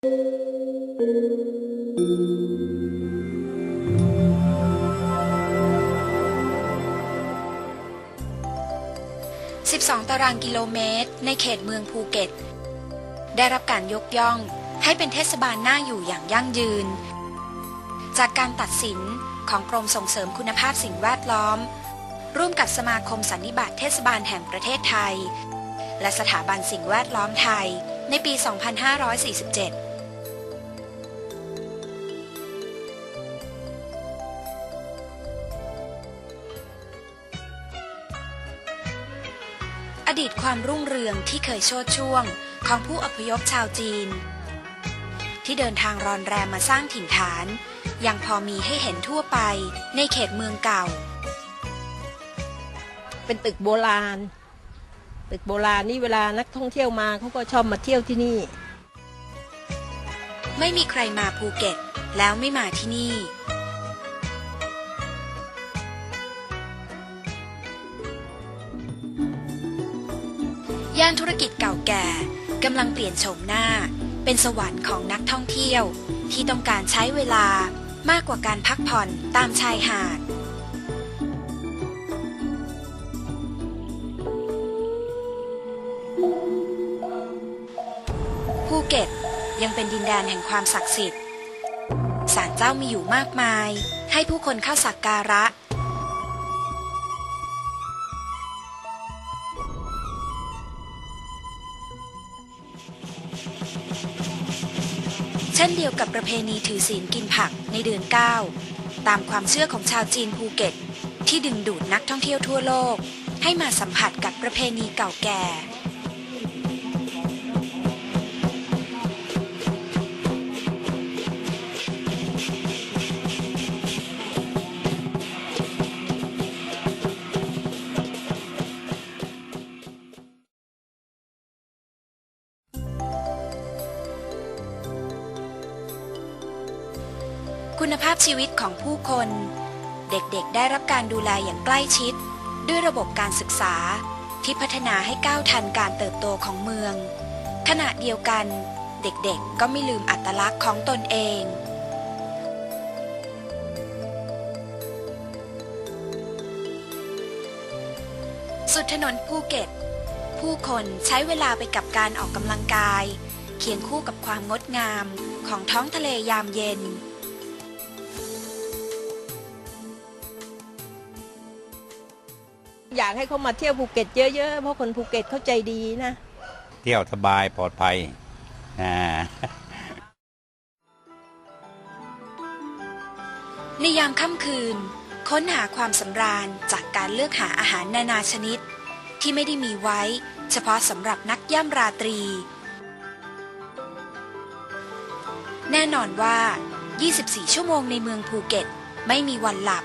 12 ตารางกิโลเมตร ในเขตเมืองภูเก็ต ได้รับการยกย่องให้เป็นเทศบาลน่าอยู่อย่างยั่งยืน จากการตัดสินของกรมส่งเสริมคุณภาพสิ่งแวดล้อม ร่วมกับสมาคมสันนิบาตเทศบาลแห่งประเทศไทย และสถาบันสิ่งแวดล้อมไทยในปี 2547 อดีตความรุ่งเรืองที่เคยโชดช่วงของผู้อพยพชาวจีน ที่เดินทางรอนแรมมาสร้างถิ่นฐาน ยังพอมีให้เห็นทั่วไปในเขตเมืองเก่า เป็นตึกโบราณ ตึกโบราณนี่เวลานักท่องเที่ยวมาเขาก็ชอบมาเที่ยวที่นี่ ไม่มีใครมาภูเก็ตแล้วไม่มาที่นี่ ย่านธุรกิจเก่าแก่กำลังเปลี่ยนโฉมหน้า เป็นสวรรค์ของนักท่องเที่ยว ที่ต้องการใช้เวลามากกว่าการพักผ่อนตามชายหาด ภูเก็ตยังเป็นดินแดนแห่งความศักดิ์สิทธิ์ศาลเจ้ามีอยู่มากมาย ให้ผู้คนเข้าสักการะ ช่นเดียวกับประเพณีถือศีลกินผักในเดือน 9 ตามความเชื่อของชาวจีนภูเก็ต ที่ดึงดูดนักท่องเที่ยวทั่วโลก ให้มาสัมผัสกับประเพณีเก่าแก่ คุณภาพชีวิตของผู้คน เด็กๆได้รับการดูแลอย่างใกล้ชิด ด้วยระบบการศึกษาที่พัฒนาให้ก้าวทันการเติบโตของเมือง ขณะเดียวกัน เด็กๆก็ไม่ลืมอัตลักษณ์ของตนเองสุดถนนภูเก็ต ผู้คนใช้เวลาไปกับการออกกำลังกาย เคียงคู่กับความงดงามของท้องทะเลยามเย็น อยากให้เขามาเที่ยวภูเก็ตเยอะๆ เพราะคนภูเก็ตเขาใจดีนะ เที่ยวสบายปลอดภัยอ่าในยามค่ำคืน ค้นหาความสำราญจากการเลือกหาอาหารนานาชนิด ที่ไม่ได้มีไว้ เฉพาะสำหรับนักย่ำราตรี แน่นอนว่า 24 ชั่วโมงในเมืองภูเก็ต ไม่มีวันหลับ